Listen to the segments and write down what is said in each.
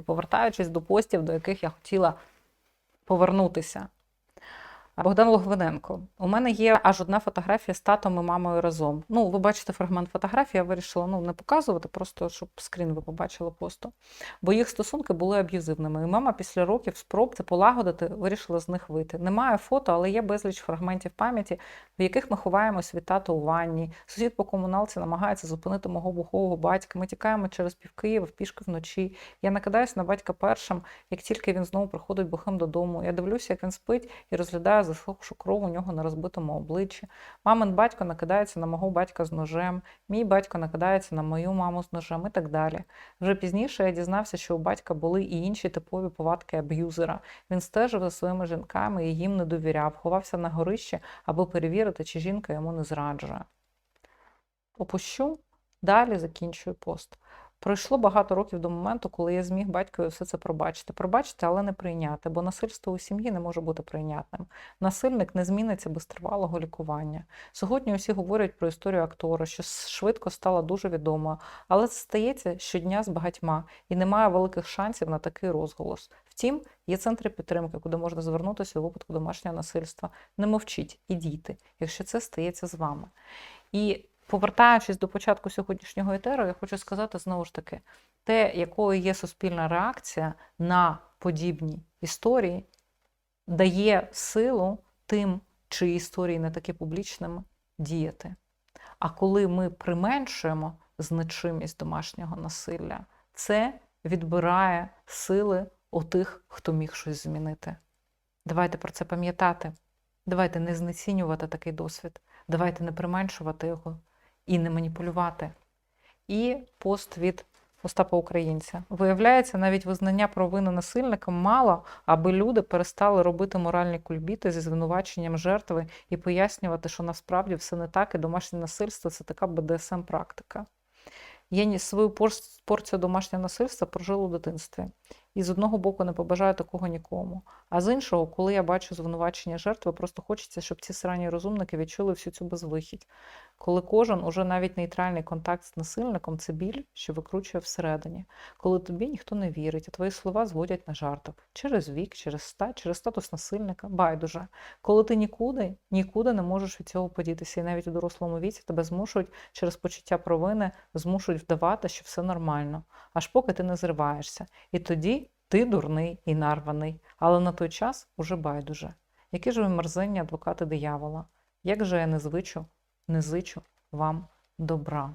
повертаючись до постів, до яких я хотіла повернутися. Богдан Логвиненко. У мене є аж одна фотографія з татом і мамою разом. Ну, ви бачите фрагмент фотографії, я вирішила ну, не показувати, просто щоб скрін ви побачили посту. Бо їх стосунки були аб'юзивними. І мама після років спроб це полагодити вирішила з них вийти. Немає фото, але є безліч фрагментів пам'яті, в яких ми ховаємось від тата у ванні. Сусід по комуналці намагається зупинити мого бухового батька. Ми тікаємо через пів Києва пішки вночі. Я накидаюсь на батька першим, як тільки він знову приходить бухим додому. Я дивлюся, як він спить і розглядаю засохшу кров у нього на розбитому обличчі. Мамин батько накидається на мого батька з ножем, мій батько накидається на мою маму з ножем і так далі. Вже пізніше я дізнався, що у батька були і інші типові повадки аб'юзера. Він стежив за своїми жінками і їм не довіряв, ховався на горищі, аби перевірити, чи жінка йому не зраджує. Опущу, далі закінчую пост. Пройшло багато років до моменту, коли я зміг батькові все це пробачити. Пробачити, але не прийняти, бо насильство у сім'ї не може бути прийнятним. Насильник не зміниться без тривалого лікування. Сьогодні усі говорять про історію актора, що швидко стала дуже відомою, але це стається щодня з багатьма і немає великих шансів на такий розголос. Втім, є центри підтримки, куди можна звернутися у випадку домашнього насильства. Не мовчіть і дійте, якщо це стається з вами. І повертаючись до початку сьогоднішнього етеру, я хочу сказати знову ж таки, те, якою є суспільна реакція на подібні історії, дає силу тим, чиї історії не такі публічними, діяти. А коли ми применшуємо значимість домашнього насилля, це відбирає сили у тих, хто міг щось змінити. Давайте про це пам'ятати. Давайте не знецінювати такий досвід. Давайте не применшувати його і не маніпулювати. І пост від Остапа Українця. Виявляється, навіть визнання провини насильникам мало, аби люди перестали робити моральні кульбіти зі звинуваченням жертви і пояснювати, що насправді все не так, і домашнє насильство це така БДСМ-практика. Я свою порцію домашнього насильства прожила у дитинстві. І з одного боку не побажаю такого нікому. А з іншого, коли я бачу звинувачення жертви, просто хочеться, щоб ці срані розумники відчули всю цю безвихідь. Коли кожен, уже навіть нейтральний контакт з насильником це біль, що викручує всередині. Коли тобі ніхто не вірить, а твої слова зводять на жарток. Через вік, через стать, через статус насильника, байдуже. Коли ти нікуди, нікуди не можеш від цього подітися. І навіть у дорослому віці тебе змушують через почуття провини, змушують вдавати, що все нормально, аж поки ти не зриваєшся. І тоді. Ти дурний і нарваний, але на той час уже байдуже. Які ж ви мерзенні адвокати диявола? Як же я не звичу, не зичу вам добра?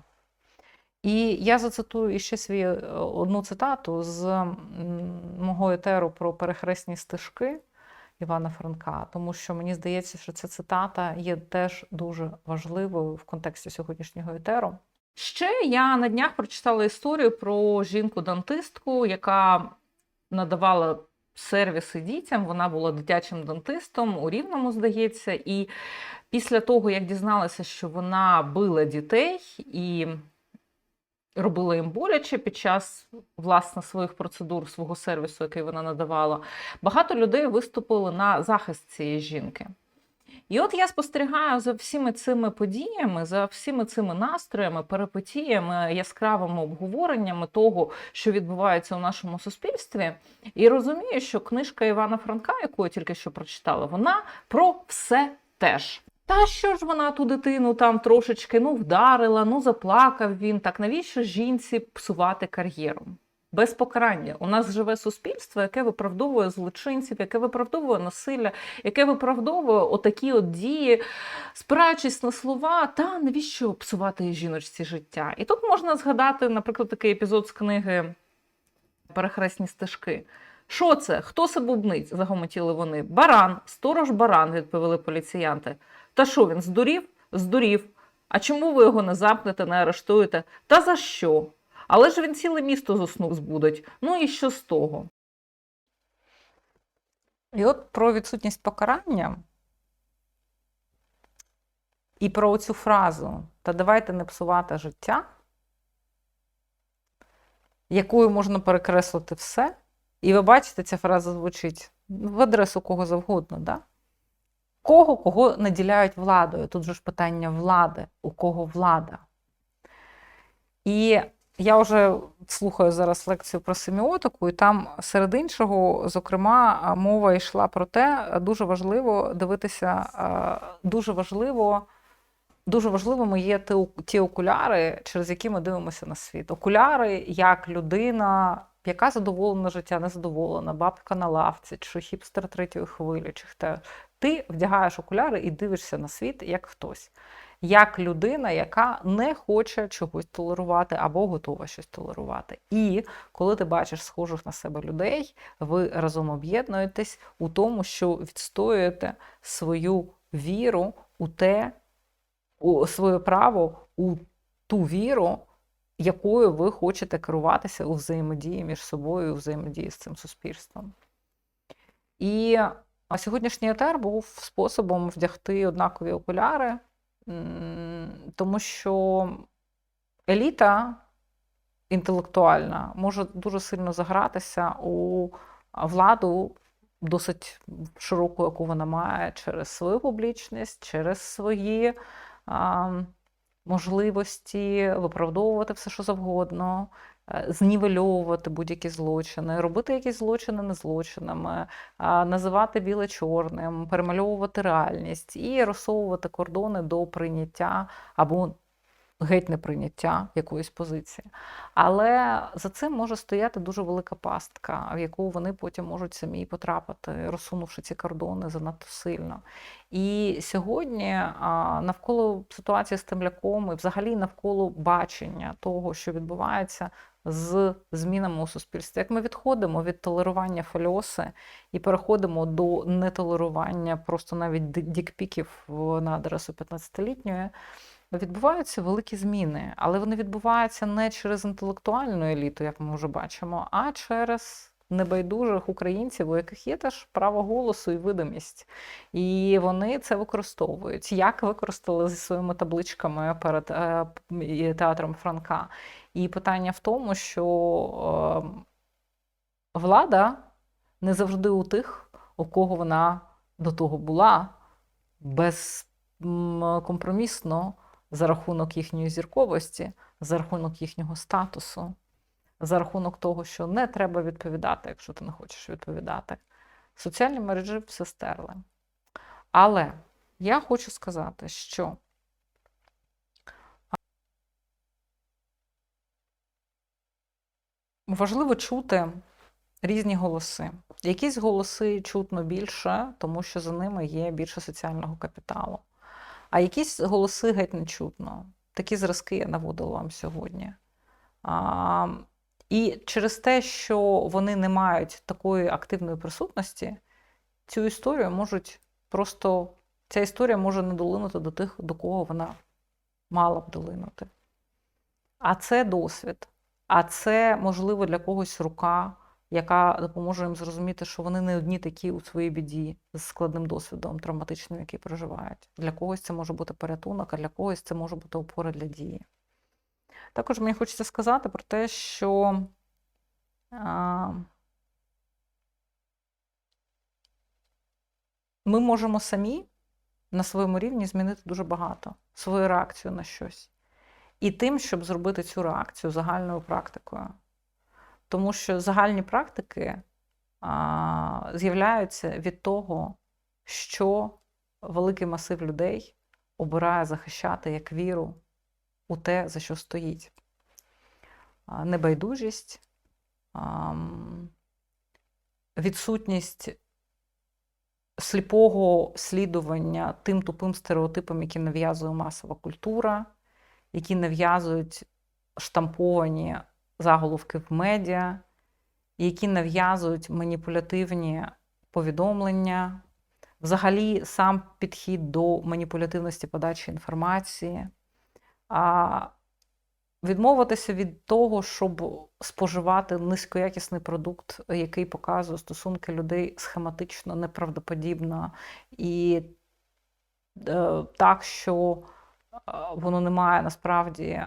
І я зацитую іще свій е, одну цитату з мого етеру про перехресні стежки Івана Франка, тому що мені здається, що ця цитата є теж дуже важливою в контексті сьогоднішнього етеру. Ще я на днях прочитала історію про жінку-дантистку, яка надавала сервіси дітям. Вона була дитячим дантистом у Рівному, здається. І після того, як дізналася, що вона била дітей і робила їм боляче під час власне своїх процедур, свого сервісу, який вона надавала, багато людей виступили на захист цієї жінки. І от я спостерігаю за всіми цими подіями, за всіми цими настроями, перипетіями, яскравими обговореннями того, що відбувається у нашому суспільстві, і розумію, що книжка Івана Франка, яку я тільки що прочитала, вона про все теж. Та що ж вона ту дитину там трошечки ну вдарила, ну заплакав він. Так навіщо жінці псувати кар'єру? Без покарання. У нас живе суспільство, яке виправдовує злочинців, яке виправдовує насилля, яке виправдовує отакі от дії, спираючись на слова, та навіщо псувати жіночці життя? І тут можна згадати, наприклад, такий епізод з книги Перехресні стежки. Що це? Хто це бубнить? загомотіли вони. Баран, сторож баран, відповіли поліціянти. Та що він здурів? Здурів. А чому ви його не запнете, не арештуєте? Та за що? Але ж він ціле місто заснув збудить. Ну і що з того? І от про відсутність покарання і про цю фразу та давайте не псувати життя, якою можна перекреслити все. І ви бачите, ця фраза звучить в адресу кого завгодно. Да? Кого, кого наділяють владою? Тут же ж питання влади, у кого влада. І я вже слухаю зараз лекцію про семіотику, і там серед іншого, зокрема, мова йшла про те, дуже важливо дивитися, дуже важливо. Дуже важливими є ті окуляри, через які ми дивимося на світ. Окуляри як людина, яка задоволена життя, незадоволена, бабка на лавці, чи хіпстер третьої хвилі, чи хто. Ти вдягаєш окуляри і дивишся на світ як хтось як людина, яка не хоче чогось толерувати або готова щось толерувати. І коли ти бачиш схожих на себе людей, ви разом об'єднуєтесь у тому, що відстоюєте свою віру у те, у своє право у ту віру, якою ви хочете керуватися у взаємодії між собою, у взаємодії з цим суспільством. І сьогоднішній етер був способом вдягти однакові окуляри тому що еліта інтелектуальна може дуже сильно загратися у владу досить широку, яку вона має через свою публічність, через свої можливості виправдовувати все, що завгодно, знівельовувати будь-які злочини, робити якісь злочини не злочинами, називати біле чорним, перемальовувати реальність і розсовувати кордони до прийняття або геть неприйняття якоїсь позиції. Але за цим може стояти дуже велика пастка, в яку вони потім можуть самі потрапити, розсунувши ці кордони занадто сильно. І сьогодні навколо ситуації з темляком і взагалі навколо бачення того, що відбувається з змінами у суспільстві. Як ми відходимо від толерування фольоси і переходимо до нетолерування просто навіть дікпіків на адресу 15-літньої, відбуваються великі зміни, але вони відбуваються не через інтелектуальну еліту, як ми вже бачимо, а через небайдужих українців, у яких є теж право голосу і видимість. І вони це використовують. Як використали зі своїми табличками перед е, театром Франка? І питання в тому, що ем, влада не завжди у тих, у кого вона до того була, безкомпромісно за рахунок їхньої зірковості, за рахунок їхнього статусу, за рахунок того, що не треба відповідати, якщо ти не хочеш відповідати. Соціальні мережі все стерли. Але я хочу сказати, що Важливо чути різні голоси. Якісь голоси чутно більше, тому що за ними є більше соціального капіталу. А якісь голоси геть не чутно. Такі зразки я наводила вам сьогодні. А, І через те, що вони не мають такої активної присутності, цю історію можуть просто ця історія може не долинути до тих, до кого вона мала б долинути. А це досвід. А це, можливо, для когось рука, яка допоможе їм зрозуміти, що вони не одні такі у своїй біді з складним досвідом, травматичним, який проживають. Для когось це може бути порятунок, а для когось це може бути опора для дії. Також мені хочеться сказати про те, що а, ми можемо самі на своєму рівні змінити дуже багато свою реакцію на щось і тим, щоб зробити цю реакцію загальною практикою. Тому що загальні практики з'являються від того, що великий масив людей обирає захищати як віру у те, за що стоїть. Небайдужість, відсутність сліпого слідування тим тупим стереотипам, які нав'язує масова культура які нав'язують штамповані заголовки в медіа, які нав'язують маніпулятивні повідомлення, взагалі сам підхід до маніпулятивності подачі інформації, а відмовитися від того, щоб споживати низькоякісний продукт, який показує стосунки людей схематично, неправдоподібно і е, так, що воно не має насправді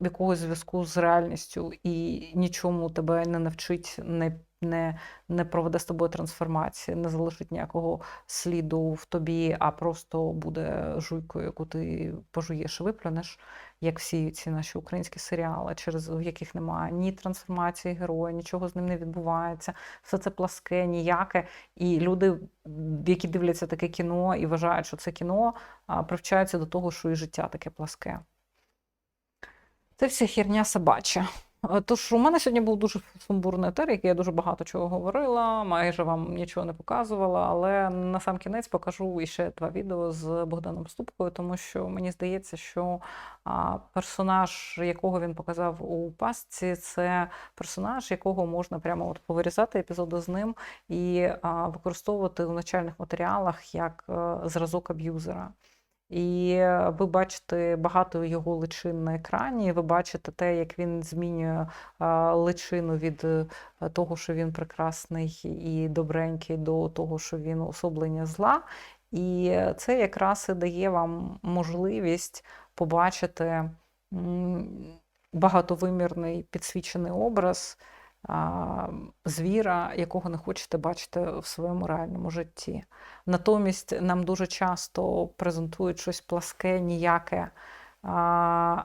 якогось зв'язку з реальністю і нічому тебе не навчить, не не, не проведе з тобою трансформації, не залишить ніякого сліду в тобі, а просто буде жуйкою, яку ти пожуєш і виплюнеш. Як всі ці наші українські серіали, через яких немає ні трансформації героя, нічого з ним не відбувається. Все це пласке, ніяке. І люди, які дивляться таке кіно і вважають, що це кіно, привчаються до того, що і життя таке пласке. Це вся херня собача. Е, Тож у мене сьогодні був дуже сумбурний етер, який я дуже багато чого говорила, майже вам нічого не показувала, але на сам кінець покажу іще два відео з Богданом Ступкою, тому що мені здається, що персонаж, якого він показав у пастці, це персонаж, якого можна прямо от повирізати епізоди з ним і використовувати у навчальних матеріалах як е, зразок аб'юзера. І е, ви бачите багато його личин на екрані. Ви бачите те, як він змінює е, личину від е, того, що він прекрасний і добренький, до того, що він особлення зла. І це якраз і дає вам можливість побачити багатовимірний підсвічений образ звіра, якого не хочете бачити в своєму реальному житті. Натомість нам дуже часто презентують щось пласке, ніяке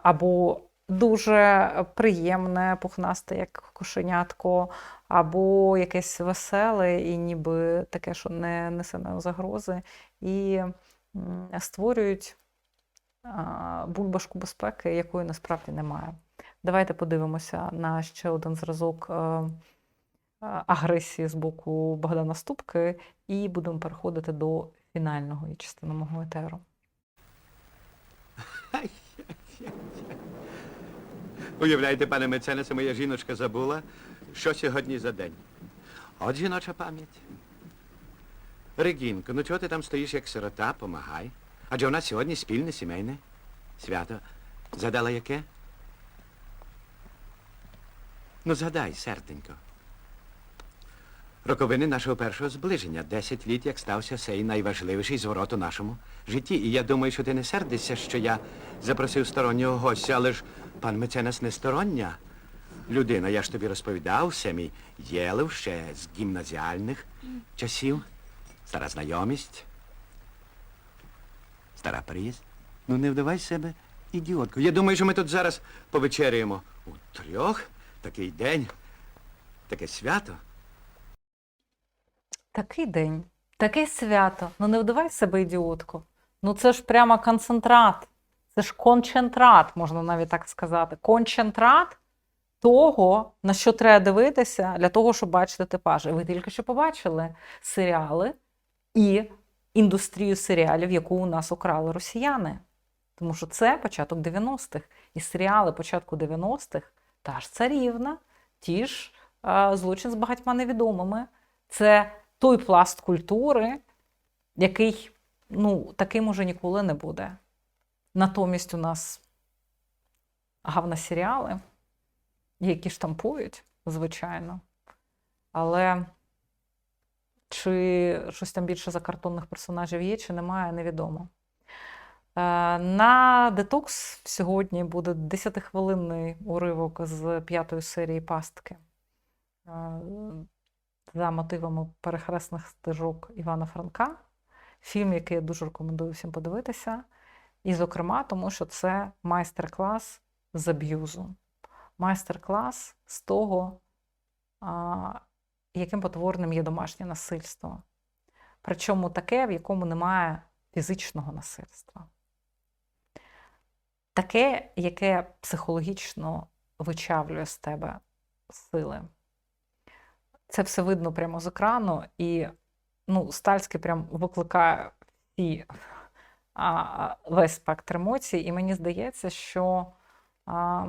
або дуже приємне, пухнасте, як кошенятко, або якесь веселе, і ніби таке, що не несе нам загрози, і створюють бульбашку безпеки, якої насправді немає. Давайте подивимося на ще один зразок е, е, агресії з боку Богдана Ступки, і будемо переходити до фінального частини мого етеру. Уявляєте, пане меценесе, моя жіночка забула, що сьогодні за день. От жіноча пам'ять. Регінко, ну чого ти там стоїш як сирота, помагай. Адже у нас сьогодні спільне сімейне свято. Задала яке? Ну, згадай, серденько. Роковини нашого першого зближення. Десять літ, як стався сей найважливіший зворот у нашому житті. І я думаю, що ти не сердишся, що я запросив стороннього гостя, але ж пан меценас не стороння людина. Я ж тобі розповідав, все мій Єлев ще з гімназіальних часів. Стара знайомість. Стара приїзд. Ну не вдавай себе ідіотку. Я думаю, що ми тут зараз повечеряємо у трьох. Такий день, таке свято. Такий день, таке свято. Ну не вдавай себе ідіотку. Ну це ж прямо концентрат. Це ж концентрат, можна навіть так сказати. Концентрат того, на що треба дивитися для того, щоб бачити типаж. Ви тільки що побачили серіали і індустрію серіалів, яку у нас украли росіяни. Тому що це початок 90-х. І серіали початку 90-х та ж царівна, ті ж злочин з багатьма невідомими. Це той пласт культури, який ну, таким уже ніколи не буде. Натомість у нас гавна-серіали, які штампують, звичайно. Але чи щось там більше закартонних персонажів є, чи немає, невідомо. Е, На детокс сьогодні буде 10-хвилинний уривок з п'ятої серії пастки е, за мотивами перехресних стежок Івана Франка. Фільм, який я дуже рекомендую всім подивитися. І, зокрема, тому що це майстер-клас з аб'юзу. Майстер-клас з того, яким потворним є домашнє насильство. Причому таке, в якому немає фізичного насильства. Таке, яке психологічно вичавлює з тебе сили. Це все видно прямо з екрану, і ну, Стальський прям викликає всі, а, весь спектр емоцій. І мені здається, що а,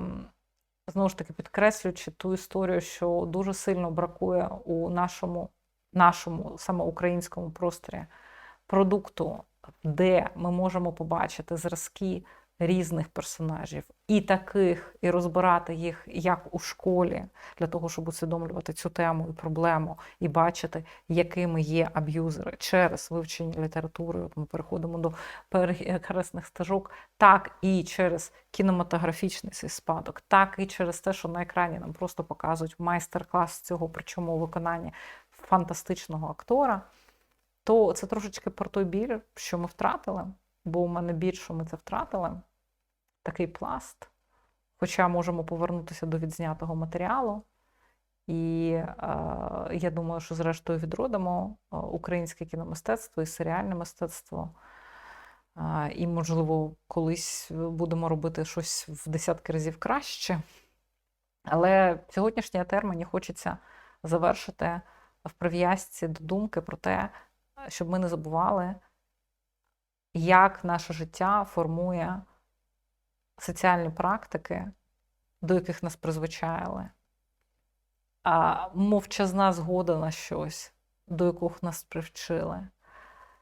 знову ж таки підкреслюючи ту історію, що дуже сильно бракує у нашому, нашому саме українському просторі продукту, де ми можемо побачити зразки різних персонажів, і таких, і розбирати їх як у школі, для того, щоб усвідомлювати цю тему і проблему, і бачити, якими є аб'юзери через вивчення літератури. От ми переходимо до перехресних стежок, так і через кінематографічний цей спадок, так і через те, що на екрані нам просто показують майстер-клас цього, причому у виконанні фантастичного актора. То це трошечки про той біль, що ми втратили, бо у мене біль, що ми це втратили. такий пласт, хоча можемо повернутися до відзнятого матеріалу. І е, я думаю, що зрештою відродимо е, українське кіномистецтво і серіальне мистецтво. Е, і, можливо, колись будемо робити щось в десятки разів краще. Але сьогоднішній етер мені хочеться завершити в прив'язці до думки про те, щоб ми не забували, як наше життя формує соціальні практики, до яких нас призвичаїли, а мовчазна згода на щось, до яких нас привчили.